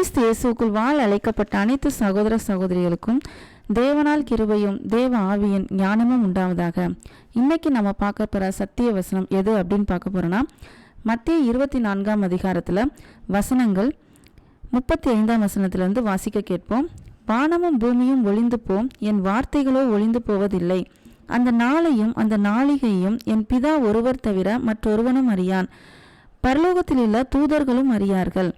கிறிஸ்து இயேசுக்குள் வாழ் அழைக்கப்பட்ட அனைத்து சகோதர சகோதரிகளுக்கும் தேவனால் கிருபையும் தேவ ஆவியின் ஞானமும் உண்டாவதாக. இன்னைக்கு நம்ம பார்க்க போகிற சத்திய வசனம் எது அப்படின்னு பார்க்க போகிறோன்னா மத்திய இருபத்தி நான்காம் அதிகாரத்தில் வசனங்கள் முப்பத்தி ஐந்தாம் வசனத்திலிருந்து வாசிக்க கேட்போம். வானமும் பூமியும் ஒளிந்து போம் என் வார்த்தைகளோ ஒளிந்து போவதில்லை. அந்த நாளையும் அந்த நாளிகையும் என் பிதா ஒருவர் தவிர மற்றொருவனும் அறியான். பரலோகத்தில் உள்ள தூதர்களும் அறியார்கள்.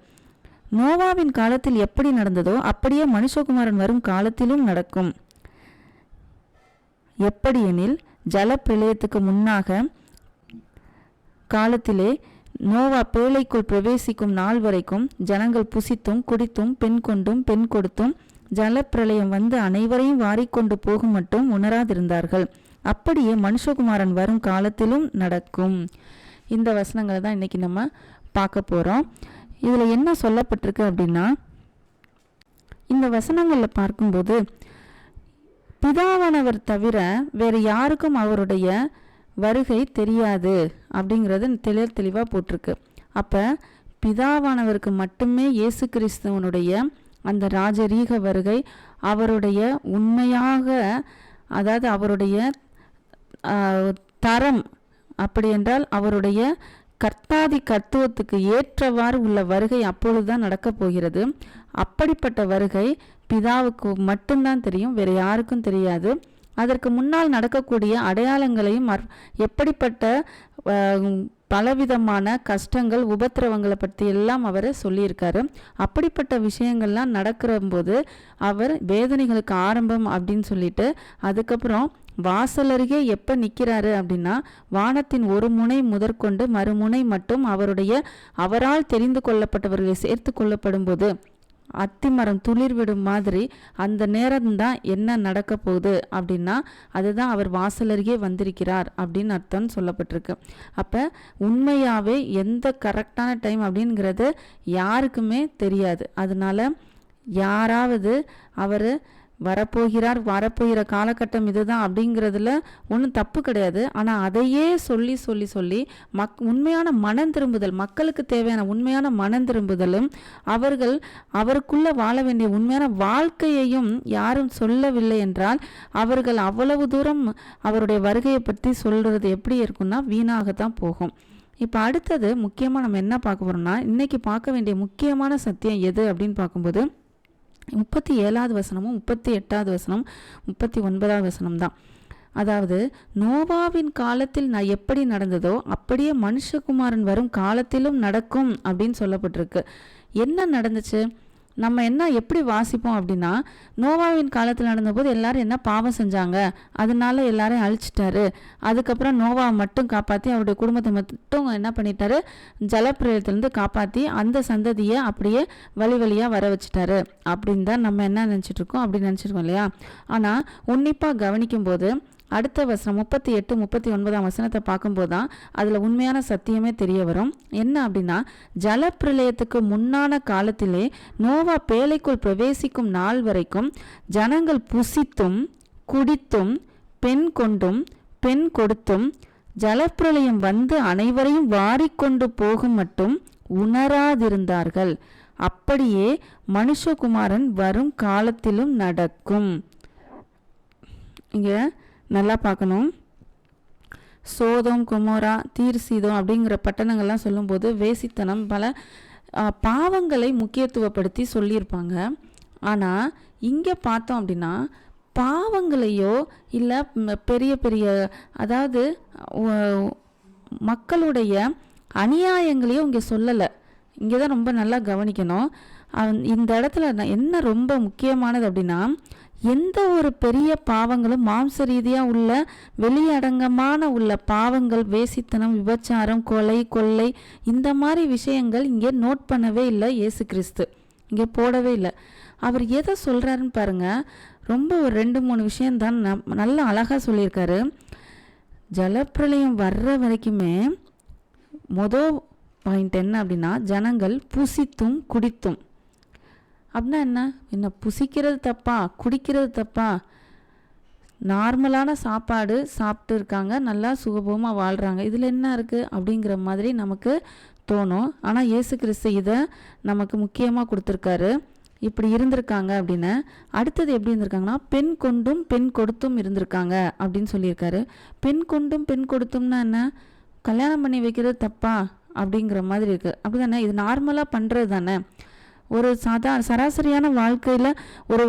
நோவாவின் காலத்தில் எப்படி நடந்ததோ அப்படியே மனுஷகுமாரன் வரும் காலத்திலும் நடக்கும். எப்படியெனில் ஜல பிரளயத்துக்கு முன்னாக காலத்திலே நோவா பேழைக்குள் பிரவேசிக்கும் நாள் வரைக்கும் ஜனங்கள் புசித்தும் குடித்தும் பெண் கொண்டும் பெண் கொடுத்தும் ஜலப்பிரளயம் வந்து அனைவரையும் வாரிக்கொண்டு போகும் மட்டும் உணராதிருந்தார்கள். அப்படியே மனுஷகுமாரன் வரும் காலத்திலும் நடக்கும். இந்த வசனங்களை தான் இன்னைக்கு நம்ம பார்க்க போகிறோம் இதில் என்ன சொல்லப்பட்டிருக்கு அப்படின்னா இந்த வசனங்களில் பார்க்கும்போது பிதாவானவர் தவிர வேறு யாருக்கும் அவருடைய வருகை தெரியாது அப்படிங்கிறது தெளிவு தெளிவாக போட்டிருக்கு. அப்போ பிதாவானவருக்கு மட்டுமே இயேசு கிறிஸ்துவனுடைய அந்த ராஜரீக வருகை அவருடைய உண்மையாக அதாவது அவருடைய தரம் அப்படி என்றால் அவருடைய கர்த்தாதி கர்த்துவத்துக்கு ஏற்றவாறு உள்ள வருகை அப்பொழுதுதான் நடக்கப் போகிறது. அப்படிப்பட்ட வருகை பிதாவுக்கு மட்டும்தான் தெரியும் வேறு யாருக்கும் தெரியாது. அதற்கு முன்னால் நடக்கக்கூடிய அடையாளங்களையும் எப்படிப்பட்ட பலவிதமான கஷ்டங்கள் உபத்திரவங்களை பற்றி எல்லாம் அவர் சொல்லியிருக்காரு. அப்படிப்பட்ட விஷயங்கள்லாம் நடக்கிற போது அவர் வேதனைகளுக்கு ஆரம்பம் அப்படின்னு சொல்லிட்டு அதுக்கப்புறம் வாசல் அருகே எப்போ நிற்கிறாரு அப்படின்னா வானத்தின் ஒரு முனை முதற்கொண்டு மறுமுனை மட்டும் அவருடைய அவரால் தெரிந்து கொள்ளப்பட்டவர்களை சேர்த்து கொள்ளப்படும் போது அத்திமரம் துளிர் விடும் மாதிரி அந்த நேரம்தான் என்ன நடக்க போகுது அப்படின்னா அதுதான் அவர் வாசல் அருகே வந்திருக்கிறார் அப்படின்னு அர்த்தம் சொல்லப்பட்டிருக்கு. அப்போ உண்மையாகவே எந்த கரெக்டான டைம் அப்படிங்கிறது யாருக்குமே தெரியாது. அதனால யாராவது அவர் வரப்போகிறார் வரப்போகிற காலகட்டம் இதுதான் அப்படிங்கிறதுல ஒன்றும் தப்பு கிடையாது. ஆனால் அதையே சொல்லி சொல்லி சொல்லி மக் உண்மையான மனம் திரும்புதல் மக்களுக்கு தேவையான உண்மையான மனம் திரும்புதலும் அவர்கள் அவருக்குள்ளே வாழ வேண்டிய உண்மையான வாழ்க்கையையும் யாரும் சொல்லவில்லை என்றால் அவர்கள் அவ்வளவு தூரம் அவருடைய வருகையை பற்றி சொல்கிறது எப்படி இருக்கும்னா வீணாகத்தான் போகும். இப்போ அடுத்தது முக்கியமாக நம்ம என்ன பார்க்க போகிறோம்னா இன்றைக்கி பார்க்க வேண்டிய முக்கியமான சத்தியம் எது அப்படின்னு பார்க்கும்போது முப்பத்தி ஏழாவது வசனமும் முப்பத்தி எட்டாவது வசனம் முப்பத்தி ஒன்பதாவது வசனம் தான் அதாவது நோவாவின் காலத்தில் நான் எப்படி நடந்ததோ அப்படியே மனுஷகுமாரன் வரும் காலத்திலும் நடக்கும் அப்படின்னு சொல்லப்பட்டிருக்கு. என்ன நடந்துச்சு? நம்ம என்ன எப்படி வாசிப்போம் அப்படின்னா நோவாவின் காலத்தில் நடந்தபோது எல்லாரும் என்ன பாவம் செஞ்சாங்க? அதனால எல்லாரையும் அழிச்சிட்டாரு. அதுக்கப்புறம் நோவாவை மட்டும் காப்பாற்றி அவருடைய குடும்பத்தை மட்டும் என்ன பண்ணிட்டாரு? ஜலப்பிரயத்திலேருந்து காப்பாற்றி அந்த சந்ததியை அப்படியே வழி வழியாக வர வச்சுட்டாரு. அப்படின்னு தான் நம்ம என்ன நினச்சிட்டு இருக்கோம்? நினச்சிருக்கோம் இல்லையா? ஆனால் உன்னிப்பாக கவனிக்கும்போது அடுத்த வசனம் முப்பத்தி எட்டு முப்பத்தி ஒன்பதாம் வசனத்தை பார்க்கும்போது தான் அதில் உண்மையான சத்தியமே தெரிய வரும். என்ன அப்படின்னா ஜலப்பிரளயத்துக்கு முன்னான காலத்திலே நோவா பேழைக்குள் பிரவேசிக்கும் நாள் வரைக்கும் ஜனங்கள் புசித்தும் குடித்தும் பெண் கொண்டும் பெண் கொடுத்தும் ஜலப்பிரளயம் வந்து அனைவரையும் வாரிக்கொண்டு போகும் மட்டும் உணராதிருந்தார்கள். அப்படியே மனுஷகுமாரன் வரும் காலத்திலும் நடக்கும். இங்கே நல்லா பார்க்கணும். சோதம் குமோரா தீர்சீதம் அப்படிங்கிற பட்டணங்கள்லாம் சொல்லும்போது வேசித்தனம் பல பாவங்களை முக்கியத்துவப்படுத்தி சொல்லியிருப்பாங்க. ஆனால் இங்கே பார்த்தோம் அப்படின்னா பாவங்களையோ இல்லை பெரிய பெரிய அதாவது மக்களுடைய அநியாயங்களையும் இங்கே சொல்லலை. இங்கே தான் ரொம்ப நல்லா கவனிக்கணும். இந்த இடத்துல நான் என்ன ரொம்ப முக்கியமானது அப்படின்னா எந்த ஒரு பெரிய பாவங்களும் மாம்ச ரீதியாக உள்ள வெளியடங்கமான உள்ள பாவங்கள் வேசித்தனம் விபச்சாரம் கொலை கொள்ளை இந்த மாதிரி விஷயங்கள் இங்கே நோட் பண்ணவே இல்லை இயேசு கிறிஸ்து. இங்கே போடவே இல்லை. அவர் எதை சொல்கிறாருன்னு பாருங்க. ரொம்ப ஒரு ரெண்டு மூணு விஷயந்தான் நம் நல்லா அழகாக சொல்லியிருக்காரு. ஜலப்பிரளயம் வர்ற வரைக்குமே மொதல் பாயிண்ட் என்ன அப்படின்னா ஜனங்கள் புசித்தும் குடித்தும். அப்படின்னா என்ன? என்ன புசிக்கிறது தப்பா? குடிக்கிறது தப்பா? நார்மலான சாப்பாடு சாப்பிட்டு இருக்காங்க. நல்லா சுகபோகமாக வாழ்கிறாங்க இதில் என்ன இருக்குது அப்படிங்கிற மாதிரி நமக்கு தோணும். ஆனால் இயேசு கிறிஸ்து இதை நமக்கு முக்கியமாக கொடுத்துருக்காரு. இப்படி இருந்திருக்காங்க அப்படின்னு. அடுத்தது எப்படி இருந்திருக்காங்கன்னா பெண் கொண்டும் பெண் கொடுத்தும் இருந்திருக்காங்க அப்படின்னு சொல்லியிருக்காரு. பெண் கொண்டும் பெண் கொடுத்தும்னா என்ன? கல்யாணம் பண்ணி வைக்கிறது தப்பா? அப்படிங்கிற மாதிரி இருக்குது அப்படி தானே இது நார்மலாக பண்ணுறது தானே ஒரு சாதா சராசரியான வாழ்க்கையில் ஒரு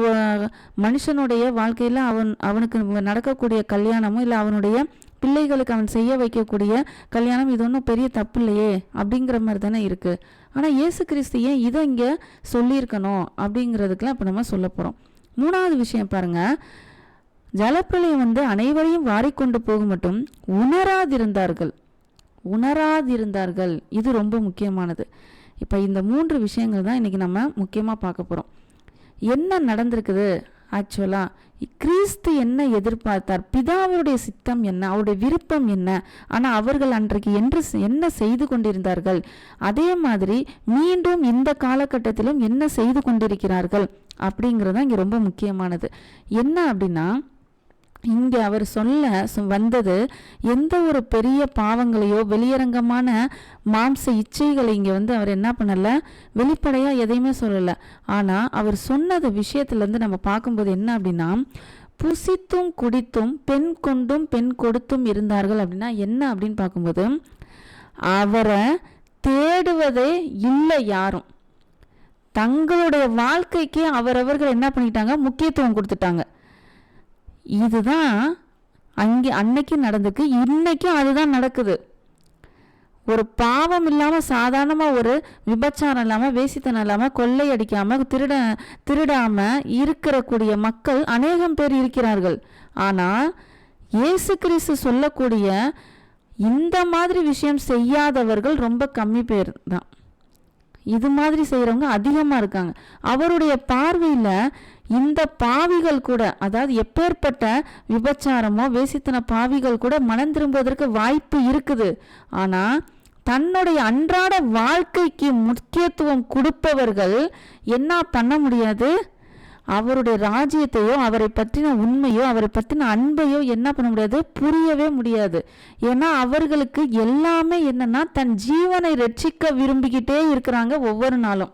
மனுஷனுடைய வாழ்க்கையில் அவன் அவனுக்கு நடக்கக்கூடிய கல்யாணமும் இல்லை அவனுடைய பிள்ளைகளுக்கு அவன் செய்ய வைக்கக்கூடிய கல்யாணம் இது ஒன்றும் பெரிய தப்பு இல்லையே அப்படிங்கிற மாதிரி தானே இருக்குது ஆனால் இயேசு கிறிஸ்து ஏன் இதை இங்கே சொல்லியிருக்கணும் அப்படிங்கிறதுக்கெலாம் இப்போ நம்ம சொல்ல போகிறோம் மூணாவது விஷயம் பாருங்கள் ஜலப்பிரளயம் வந்து அனைவரையும் வாரிக்கொண்டு போக மட்டும் உணராதிருந்தார்கள். உணராதிருந்தார்கள். இது ரொம்ப முக்கியமானது. இப்போ இந்த மூன்று விஷயங்கள் தான் இன்றைக்கி நம்ம முக்கியமாக பார்க்க போகிறோம் என்ன நடந்திருக்குது? ஆக்சுவலாக கிறிஸ்து என்ன எதிர்பார்த்தார்? பிதாவுடைய சித்தம் என்ன? அவருடைய விருப்பம் என்ன? ஆனால் அவர்கள் அன்றைக்கு என்று என்ன செய்து கொண்டிருந்தார்கள்? அதே மாதிரி மீண்டும் இந்த காலகட்டத்திலும் என்ன செய்து கொண்டிருக்கிறார்கள்? அப்படிங்கிறது தான் இங்கே ரொம்ப முக்கியமானது. என்ன அப்படின்னா இங்கே அவர் சொல்ல வந்தது எந்த ஒரு பெரிய பாவங்களையோ வெளியரங்கமான மாம்ச இச்சைகளை இங்கே வந்து அவர் என்ன பண்ணலை? வெளிப்படையாக எதையுமே சொல்லலை. ஆனால் அவர் சொன்னது விஷயத்துலேருந்து நம்ம பார்க்கும்போது என்ன அப்படின்னா புசித்தும் குடித்தும் பெண் கொண்டும் பெண் கொடுத்தும் இருந்தார்கள் அப்படின்னா என்ன அப்படின்னு பார்க்கும்போது அவரை தேடுவதே இல்லை யாரும். தங்களுடைய வாழ்க்கைக்கு அவரவர்கள் என்ன பண்ணிட்டாங்க? முக்கியத்துவம் கொடுத்துட்டாங்க. இதுதான் அங்கே அன்னைக்கு நடந்துக்கு இன்னைக்கும் அதுதான் நடக்குது. ஒரு பாவம் இல்லாமல் சாதாரணமாக ஒரு விபச்சாரம் இல்லாமல் வேசித்தனம் இல்லாமல் கொள்ளையடிக்காமல் திருட திருடாமல் இருக்கிறக்கூடிய மக்கள் அநேகம் பேர் இருக்கிறார்கள். ஆனால் இயேசு கிறிஸ்து சொல்லக்கூடிய இந்த மாதிரி விஷயம் செய்யாதவர்கள் ரொம்ப கம்மி பேர் தான். இது மாதிரி செய்கிறவங்க அதிகமாக இருக்காங்க. அவருடைய பார்வையில் இந்த பாவிகள் கூட அதாவது எப்பேற்பட்ட விபச்சாரமோ வேசித்தன பாவிகள் கூட மனம் திரும்புவதற்கு வாய்ப்பு இருக்குது. ஆனால் தன்னுடைய அன்றாட வாழ்க்கைக்கு முக்கியத்துவம் கொடுப்பவர்கள் என்ன பண்ண முடியாது? அவருடைய ராஜ்யத்தையோ அவரை பற்றின உண்மையோ அவரை பற்றின அன்பையோ என்ன பண்ண முடியாது? புரியவே முடியாது. ஏன்னா அவர்களுக்கு எல்லாமே என்னன்னா தன் ஜீவனை ரட்சிக்க விரும்பிக்கிட்டே இருக்கிறாங்க ஒவ்வொரு நாளும்.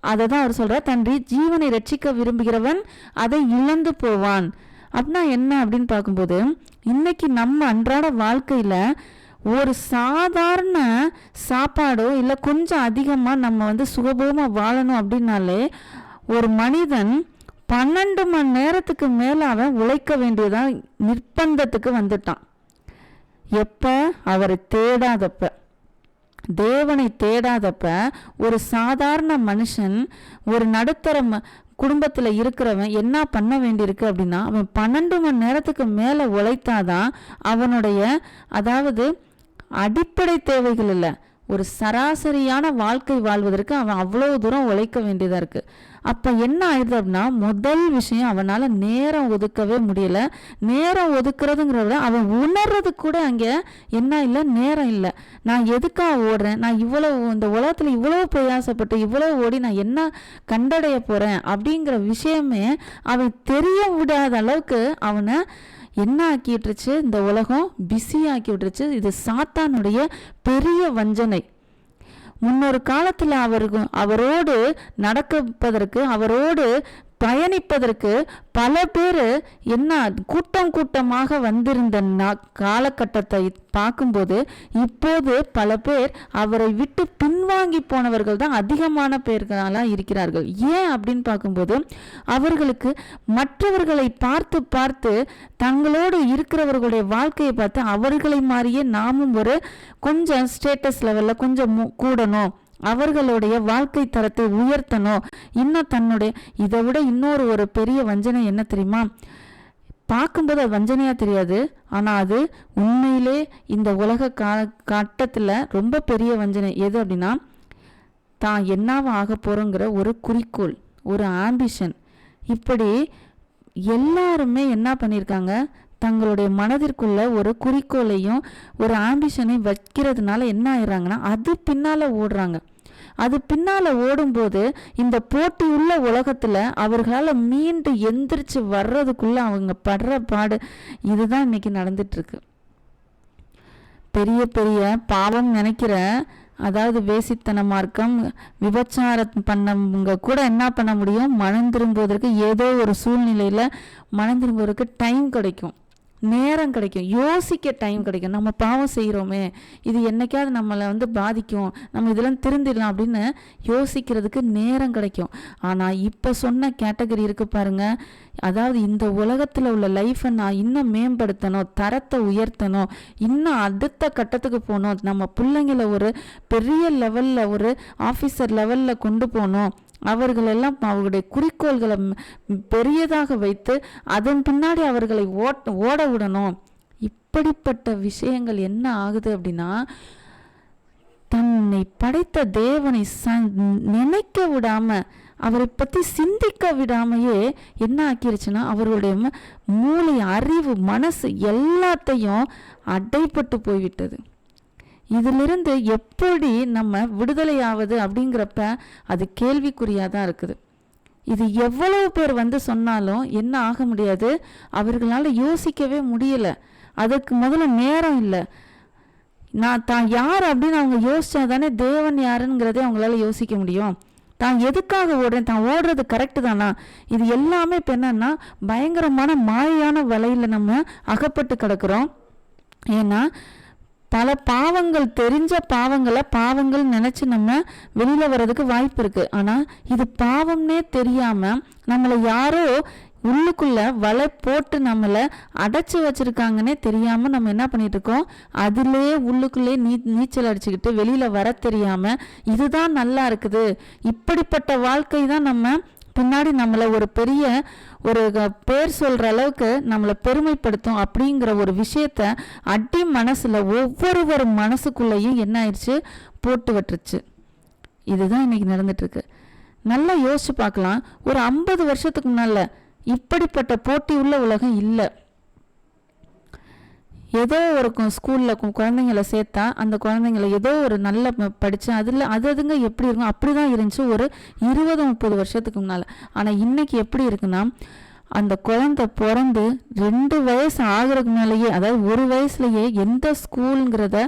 அதை தான் அவர் சொல்கிறார் தன் ஜீவனை ரட்சிக்க விரும்புகிறவன் அதை இழந்து போவான். அப்படின்னா என்ன அப்படின்னு பார்க்கும்போது இன்னைக்கு நம்ம அன்றாட வாழ்க்கையில் ஒரு சாதாரண சாப்பாடோ இல்லை கொஞ்சம் அதிகமாக நம்ம வந்து சுகபோகமாக வாழணும் அப்படின்னாலே ஒரு மனிதன் பன்னெண்டு மணி நேரத்துக்கு மேலே அவன் உழைக்க வேண்டியதான் நிர்பந்தத்துக்கு வந்துட்டான். எப்போ? அவரை தேடாதப்ப. தேவனை தேடாதப்ப ஒரு சாதாரண மனுஷன் ஒரு நடுத்தர ம குடும்பத்தில் இருக்கிறவன் என்ன பண்ண வேண்டியிருக்கு அப்படின்னா அவன் பன்னெண்டு மணி நேரத்துக்கு மேலே உழைத்தாதான் அவனுடைய அதாவது அடிப்படை தேவைகள் இல்லை. ஒரு சராசரியான வாழ்க்கை வாழ்வதற்கு அவன் அவ்வளோ தூரம் உழைக்க வேண்டியதாக இருக்குது அப்போ என்ன ஆயிடுது அப்படின்னா முதல் விஷயம் அவனால் நேரம் ஒதுக்கவே முடியல. நேரம் ஒதுக்குறதுங்கிறத அவன் உணர்றது கூட அங்கே என்ன இல்லை நேரம் இல்லை. நான் எதுக்காக ஓடுறேன்? நான் இவ்வளோ இந்த உலகத்தில் இவ்வளோ பிரயாசப்பட்டு இவ்வளோ ஓடி நான் என்ன கண்டடைய போகிறேன் அப்படிங்கிற விஷயமே அவன் தெரிய விடாத அளவுக்கு அவனை என்ன ஆக்கிட்டுருச்சு இந்த உலகம் பிஸி ஆக்கி விட்டுருச்சு இது சாத்தானுடைய பெரிய வஞ்சனை. முன்னொரு காலத்தில் அவருக்கு அவரோடு நடக்கப்பதற்கு அவரோடு பயணிப்பதற்கு பல பேர் என்ன கூட்டம் கூட்டமாக வந்திருந்த நா- காலகட்டத்தை பார்க்கும்போது இப்போது பல பேர் அவரை விட்டு பின்வாங்கி போனவர்கள் தான் அதிகமான பேர்களாக இருக்கிறார்கள். ஏன் அப்படின்னு பார்க்கும்போது அவர்களுக்கு மற்றவர்களை பார்த்து பார்த்து தங்களோடு இருக்கிறவர்களுடைய வாழ்க்கையை பார்த்து அவர்களை மாதிரியே நாமும் ஒரு கொஞ்சம் ஸ்டேட்டஸ் லெவலில் கொஞ்சம் கூடணும். அவர்களுடைய வாழ்க்கை தரத்தை உயர்த்தணும் இன்னும் தன்னுடைய இதை விட இன்னொரு ஒரு பெரிய வஞ்சனை என்ன தெரியுமா? பார்க்கும்போது அது வஞ்சனையாக தெரியாது. ஆனால் அது உண்மையிலே இந்த உலக கா கட்டத்தில் ரொம்ப பெரிய வஞ்சனை. எது அப்படின்னா தான் என்னவா ஆக போகிறோங்கிற ஒரு குறிக்கோள் ஒரு ஆம்பிஷன் இப்படி எல்லாருமே என்ன பண்ணியிருக்காங்க? தங்களுடைய மனதிற்குள்ள ஒரு குறிக்கோளையும் ஒரு ஆம்பிஷனையும் வைக்கிறதுனால என்ன ஆயிடுறாங்கன்னா அது பின்னால் ஓடுறாங்க. அது பின்னால் ஓடும்போது இந்த போட்டி உள்ள உலகத்தில் அவர்களால் மீண்டு எந்திரிச்சு வர்றதுக்குள்ளே அவங்க படுற பாடு இதுதான் இன்னைக்கு நடந்துட்டுருக்கு. பெரிய பெரிய பாவம் நினைக்கிற அதாவது வேசித்தன மார்க்கம் விபச்சாரம் பண்ணவங்க கூட என்ன பண்ண முடியும்? மனம் திரும்புவதற்கு ஏதோ ஒரு சூழ்நிலையில் மனம் திரும்புவதற்கு டைம் கிடைக்கும். நேரம் கிடைக்கும். யோசிக்க டைம் கிடைக்கும். நம்ம பாவம் செய்கிறோமே இது என்னைக்காவது நம்மளை வந்து பாதிக்கும். நம்ம இதெல்லாம் திருந்திடலாம் அப்படின்னு யோசிக்கிறதுக்கு நேரம் கிடைக்கும். ஆனால் இப்போ சொன்ன கேட்டகரி இருக்கு பாருங்க. அதாவது இந்த உலகத்தில் உள்ள லைஃப்பை நான் இன்னும் மேம்படுத்தணும் தரத்தை உயர்த்தணும் இன்னும் அடுத்த கட்டத்துக்கு போகணும். நம்ம பிள்ளைங்கள ஒரு பெரிய லெவலில் ஒரு ஆஃபீஸர் லெவலில் கொண்டு போகணும். அவர்களெல்லாம் அவர்களுடைய குறிக்கோள்களை பெரியதாக வைத்து அதன் பின்னாடி அவர்களை ஓட் ஓட விடணும் இப்படிப்பட்ட விஷயங்கள் என்ன ஆகுது அப்படின்னா தன்னை படைத்த தேவனை ச நினைக்க விடாம அவரை பற்றி சிந்திக்க விடாமையே என்ன ஆக்கிருச்சுன்னா அவர்களுடைய மூளை அறிவு மனசு எல்லாத்தையும் அடைப்பட்டு போய்விட்டது. இதிலிருந்து எப்படி நம்ம விடுதலையாவது அப்படிங்கிறப்ப அது கேள்விக்குறியாக தான் இருக்குது. இது எவ்வளவு பேர் வந்து சொன்னாலும் என்ன ஆக முடியாது? அவர்களால் யோசிக்கவே முடியல. அதுக்கு முதல்ல நேரம் இல்லை. நான் தான் யார் அப்படின்னு அவங்க யோசிச்சா தானே தேவன் யாருங்கிறதே அவங்களால யோசிக்க முடியும். தான் எதுக்காக ஓடுறேன்? தான் ஓடுறது கரெக்டு தானா? இது எல்லாமே இப்போ என்னன்னா பயங்கரமான மாயான வலையில் நம்ம அகப்பட்டு கிடக்குறோம். ஏன்னா பல பாவங்கள் தெரிஞ்ச பாவங்களை பாவங்கள் நினச்சி நம்ம வெளியில் வர்றதுக்கு வாய்ப்பு இருக்குது ஆனால் இது பாவம்னே தெரியாமல் நம்மளை யாரோ உள்ளுக்குள்ள வலை போட்டு நம்மளை அடைச்சி வச்சுருக்காங்கன்னே தெரியாமல் நம்ம என்ன பண்ணிட்டு இருக்கோம்? அதிலே உள்ளுக்குள்ளே நீ நீச்சல் அடிச்சுக்கிட்டு வெளியில் வர தெரியாமல் இதுதான் நல்லா இருக்குது. இப்படிப்பட்ட வாழ்க்கை தான் நம்ம பின்னாடி நம்மளை ஒரு பெரிய ஒரு க- பேர் சொல்கிற அளவுக்கு நம்மளை பெருமைப்படுத்தும் அப்படிங்கிற ஒரு விஷயத்த அடி மனசில் ஒவ்வொருவர் மனசுக்குள்ளேயும் என்ன ஆயிடுச்சு போட்டு விட்டுருச்சு. இதுதான் இன்றைக்கி நடந்துட்டுருக்கு. நல்லா யோசிச்சு பார்க்கலாம். ஒரு ஐம்பது வருஷத்துக்கு முன்னால் இப்படிப்பட்ட போட்டி உள்ள உலகம் இல்லை. ஏதோ ஒரு ஸ்கூலில் குழந்தைங்கள சேர்த்தா அந்த குழந்தைங்கள ஏதோ ஒரு நல்ல படித்தேன் அதில் அது அதுங்க எப்படி இருக்கும் அப்படி தான் இருந்துச்சு ஒரு இருபது முப்பது வருஷத்துக்கு முன்னால். ஆனால் இன்றைக்கி எப்படி இருக்குன்னா அந்த குழந்தை பிறந்து ரெண்டு வயசு ஆகுறதுக்கு மேலேயே அதாவது ஒரு வயசுலேயே எந்த ஸ்கூலுங்கிறத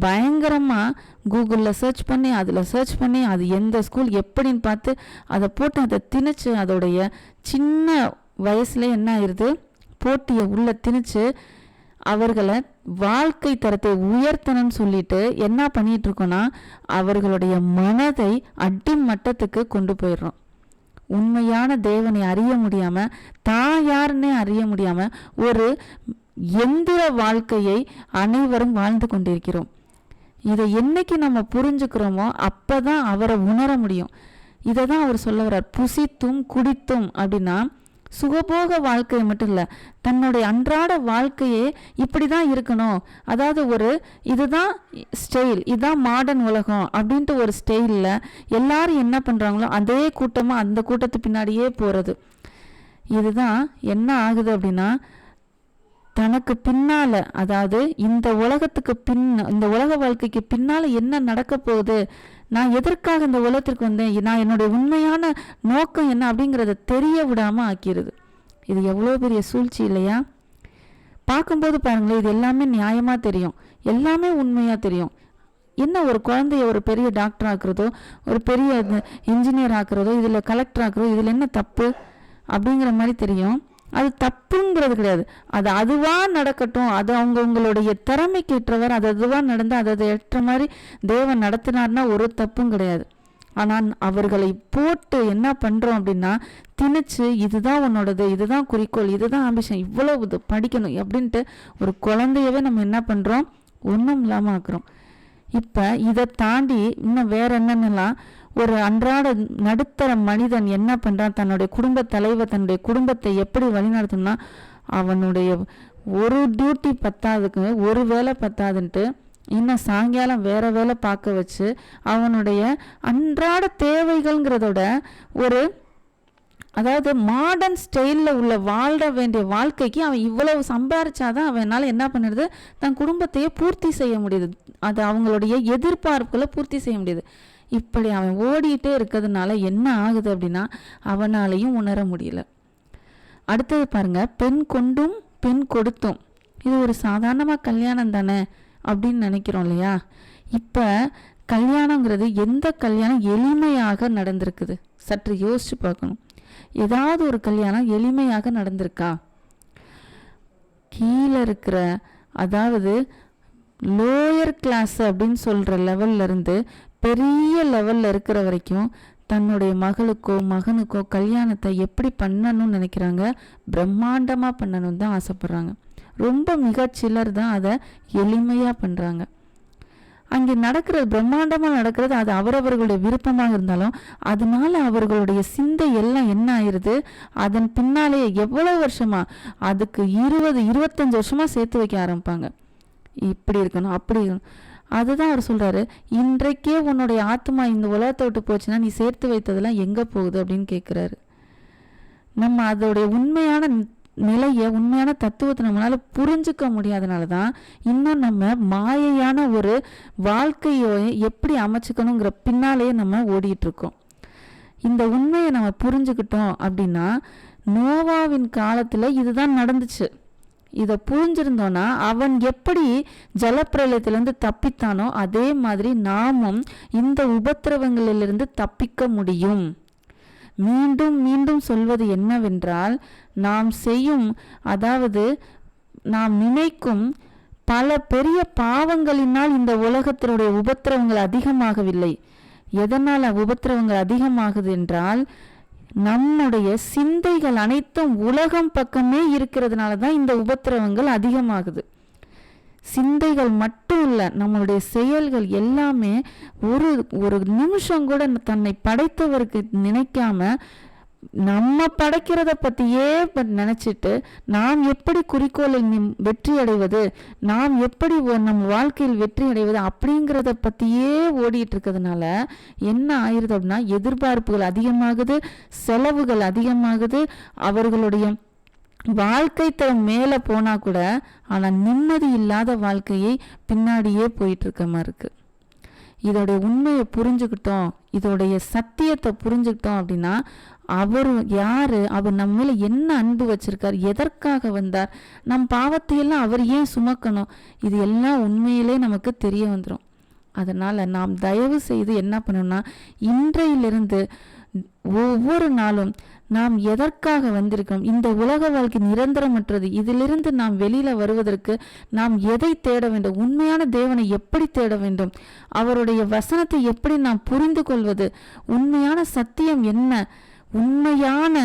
பயங்கரமாக கூகுளில் சர்ச் பண்ணி அதில் சர்ச் பண்ணி அது எந்த ஸ்கூல் எப்படின்னு பார்த்து அதை போட்டு அதை திணிச்சு அதோடைய சின்ன வயசுல என்ன ஆயிடுது போட்டியை உள்ளே திணிச்சு அவர்களை வாழ்க்கை தரத்தை உயர்த்தணும்னு சொல்லிட்டு என்ன பண்ணிட்டு இருக்கோம்னா அவர்களுடைய மனதை அடிமட்டத்துக்கு கொண்டு போயிடுறோம். உண்மையான தேவனை அறிய முடியாம தான் யாருன்னே அறிய முடியாம ஒரு எந்திர வாழ்க்கையை அனைவரும் வாழ்ந்து கொண்டிருக்கிறோம். இதை என்னைக்கு நம்ம புரிஞ்சுக்கிறோமோ அப்பதான் அவரை உணர முடியும். இதை தான் அவர் சொல்ல வர்றார். புசித்தும் குடித்தும் அப்படின்னா சுகபோக வாழ்க்கை மட்டும் இல்லை தன்னுடைய அன்றாட வாழ்க்கையே இப்படி தான் இருக்கணும். அதாவது ஒரு இதுதான் ஸ்டைல் இதுதான் மாடர்ன் உலகம் அப்படின்ட்டு ஒரு ஸ்டைலில் எல்லாரும் என்ன பண்ணுறாங்களோ அதே கூட்டமாக அந்த கூட்டத்து பின்னாடியே போகிறது இதுதான் என்ன ஆகுது அப்படின்னா தனக்கு பின்னால் அதாவது இந்த உலகத்துக்கு பின் இந்த உலக வாழ்க்கைக்கு பின்னால் என்ன நடக்க போகுது நான் எதற்காக இந்த உலகத்திற்கு வந்தேன்? நான் என்னுடைய உண்மையான நோக்கம் என்ன அப்படிங்கிறத தெரிய விடாமல் ஆக்கிடுது இது எவ்வளோ பெரிய சூழ்ச்சி இல்லையா? பார்க்கும்போது பாருங்களேன் இது எல்லாமே நியாயமாக தெரியும். எல்லாமே உண்மையாக தெரியும். என்ன ஒரு குழந்தைய ஒரு பெரிய டாக்டர் ஆக்குறதோ ஒரு பெரிய இன்ஜினியர் ஆக்குறதோ இதில் கலெக்டர் ஆக்குறதோ இதில் என்ன தப்பு அப்படிங்கிற மாதிரி தெரியும். அது தப்புங்கிறது கிடையாது. அது அதுவாக நடக்கட்டும் அது அவங்கவுங்களுடைய திறமைக்கு ஏற்றவர் அது அதுவாக நடந்து அதை அதை ஏற்ற மாதிரி தேவன் நடத்தினார்னா ஒரு தப்பும் கிடையாது. ஆனால் அவர்களை போட்டு என்ன பண்ணுறோம் அப்படின்னா திணிச்சு இதுதான் உன்னோடது இதுதான் குறிக்கோள் இதுதான் ஆம்பிஷன் இவ்வளோ இது படிக்கணும் அப்படின்ட்டு ஒரு குழந்தையவே நம்ம என்ன பண்ணுறோம் ஒன்றும் இல்லாமல் ஆக்குறோம். இப்போ இதை தாண்டி இன்னும் வேற என்னென்னலாம் ஒரு அன்றாட நடுத்தர மனிதன் என்ன பண்ணுறான் தன்னுடைய குடும்ப தலைவர் தன்னுடைய குடும்பத்தை எப்படி வழிநடத்தணும்னா அவனுடைய ஒரு டியூட்டி பத்தாதுக்கு ஒரு வேலை பத்தாதுன்ட்டு இன்னும் சாயங்காலம் வேற வேலை பார்க்க வச்சு அவனுடைய அன்றாட தேவைகள்ங்கிறதோட ஒரு அதாவது மாடர்ன் ஸ்டைலில் உள்ள வாழ வேண்டிய வாழ்க்கைக்கு அவன் இவ்வளவு சம்பாரிச்சாதான் அவனால் என்ன பண்ணுறது? தன் குடும்பத்தையே பூர்த்தி செய்ய முடியுது. அது அவங்களுடைய எதிர்பார்ப்புகளை பூர்த்தி செய்ய முடியுது. இப்படி அவன் ஓடிட்டே இருக்கிறதுனால என்ன ஆகுது அப்படின்னா அவனாலையும் உணர முடியல. அடுத்தது பாருங்க பெண் கொண்டும் பெண் கொடுத்தும். இது ஒரு சாதாரணமாக கல்யாணம் தானே அப்படின்னு நினைக்கிறோம் இல்லையா? இப்போ கல்யாணங்கிறது எந்த கல்யாணம் எளிமையாக நடந்திருக்குது? சற்று யோசிச்சு பார்க்கணும். ஏதாவது ஒரு கல்யாணம் எளிமையாக நடந்திருக்கா? கீழே இருக்கிற அதாவது லோயர் கிளாஸ் அப்படின்னு சொல்கிற லெவல்ல இருந்து பெரிய லெவலில் இருக்கிற வரைக்கும் தன்னுடைய மகளுக்கோ மகனுக்கோ கல்யாணத்தை எப்படி பண்ணணும்னு நினைக்கிறாங்க? பிரம்மாண்டமாக பண்ணணும்னு தான் ஆசைப்பட்றாங்க. ரொம்ப மிக சிலர் தான் அதை எளிமையாக பண்ணுறாங்க அங்கே நடக்கிறது பிரம்மாண்டமாக நடக்கிறது அது அவரவர்களுடைய விருப்பமாக இருந்தாலும் அதனால அவர்களுடைய சிந்தை எல்லாம் என்ன ஆயிருது? அதன் பின்னாலேயே எவ்வளோ வருஷமா? அதுக்கு இருபது இருபத்தஞ்சு வருஷமா சேர்த்து வைக்க ஆரம்பிப்பாங்க. இப்படி இருக்கணும் அப்படி இருக்கணும். அதுதான் அவர் சொல்கிறாரு இன்றைக்கே உன்னுடைய ஆத்மா இந்த உலகத்தை விட்டு போச்சுன்னா நீ சேர்த்து வைத்ததெல்லாம் எங்கே போகுது? அப்படின்னு கேட்குறாரு நம்ம அதோடைய உண்மையான நிலையை உண்மையான தத்துவத்தை நம்மளால புரிஞ்சுக்க முடியாதனால தான் இன்னும் நம்ம மாயையான ஒரு வாழ்க்கையை எப்படி அமைச்சுக்கணுங்கிற பின்னாலேயே நம்ம ஓடிட்டுருக்கோம். இந்த உண்மையை நம்ம புரிஞ்சுக்கிட்டோம் அப்படின்னா நோவாவின் காலத்தில் இதுதான் நடந்துச்சு. இதை புரிஞ்சிருந்தோன்னா அவன் எப்படி ஜலப்பிரளயத்திலிருந்து தப்பித்தானோ அதே மாதிரி நாமும் இந்த உபத்திரவங்களிலிருந்து தப்பிக்க முடியும். மீண்டும் மீண்டும் சொல்வது என்னவென்றால் நாம் செய்யும் அதாவது நாம் நினைக்கும் பல பெரிய பாவங்களினால் இந்த உலகத்தினுடைய உபத்திரவங்கள் அதிகமாகவில்லை. எதனால் உபத்திரவங்கள் அதிகமாகுது என்றால் நம்முடைய சிந்தைகள் அனைத்தும் உலகம் பக்கமே இருக்கிறதுனால தான் இந்த உபத்திரவங்கள் அதிகமாகுது. சிந்தைகள் மட்டும் இல்லை நம்மளுடைய செயல்கள் எல்லாமே ஒரு ஒரு நிமிஷம் கூட தன்னை படைத்தவருக்கு நினைக்காம நம்ம படைக்கிறத பற்றியே நினச்சிட்டு நாம் எப்படி குறிக்கோளில் வெற்றி அடைவது நாம் எப்படி ஒ- நம்ம வாழ்க்கையில் வெற்றி அடைவது அப்படிங்கிறத பற்றியே ஓடிட்டு இருக்கிறதுனால என்ன ஆயிருது அப்படின்னா எதிர்பார்ப்புகள் அதிகமாகுது செலவுகள் அதிகமாகுது அவர்களுடைய வாழ்க்கை தரம் மேலே போனால் கூட ஆனால் நிம்மதி இல்லாத வாழ்க்கையை பின்னாடியே போயிட்டு இருக்க மாதிரி இருக்குது இதோடைய உண்மையை புரிஞ்சுக்கிட்டோம் இதோடைய சத்தியத்தை புரிஞ்சுக்கிட்டோம் அப்படின்னா அவர் யார் அவர் நம்ம மேலே என்ன அன்பு வச்சிருக்கார் எதற்காக வந்தார் நம் பாவத்தையெல்லாம் அவர் ஏன் சுமக்கணும் இது எல்லாம் உண்மையிலே நமக்கு தெரிய வந்துடும் அதனால் நாம் தயவு செய்து என்ன பண்ணணும்னா இன்றையிலிருந்து ஒவ்வொரு நாளும் நாம் எதற்காக வந்திருக்கோம் இந்த உலக வாழ்க்கை நிரந்தரமற்றது. இதிலிருந்து நாம் வெளியில வருவதற்கு நாம் எதை தேட வேண்டும்? உண்மையான தேவனை எப்படி தேட வேண்டும்? அவருடைய வசனத்தை எப்படி நாம் புரிந்து கொள்வது? உண்மையான சத்தியம் என்ன? உண்மையான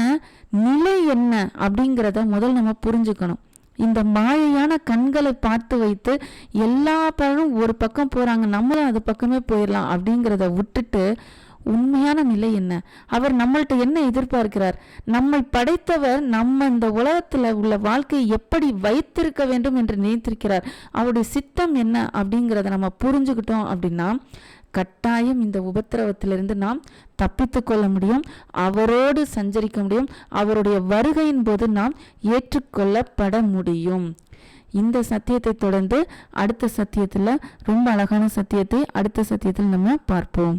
நிலை என்ன? அப்படிங்கிறத முதல் நம்ம புரிஞ்சுக்கணும். இந்த மாயையான கண்களை பார்த்து வைத்து எல்லா பலரும் ஒரு பக்கம் போகிறாங்க நம்மளும் அது பக்கமே போயிடலாம் அப்படிங்கிறத விட்டுட்டு உண்மையான நிலை என்ன? அவர் நம்மள்ட்ட என்ன எதிர்பார்க்கிறார்? நம்மை படைத்தவர் நம்ம இந்த உலகத்தில் உள்ள வாழ்க்கையை எப்படி வைத்திருக்க வேண்டும் என்று நினைத்திருக்கிறார். அவருடைய சித்தம் என்ன அப்படிங்கிறத நம்ம புரிஞ்சுக்கிட்டோம் அப்படின்னா கட்டாயம் இந்த உபத்திரவத்திலிருந்து நாம் தப்பித்து கொள்ள முடியும் அவரோடு சஞ்சரிக்க முடியும் அவருடைய வருகையின் போது நாம் ஏற்றுக்கொள்ளப்பட முடியும். இந்த சத்தியத்தை தொடர்ந்து அடுத்த சத்தியத்தில் ரொம்ப அழகான சத்தியத்தை அடுத்த சத்தியத்தில் நம்ம பார்ப்போம்.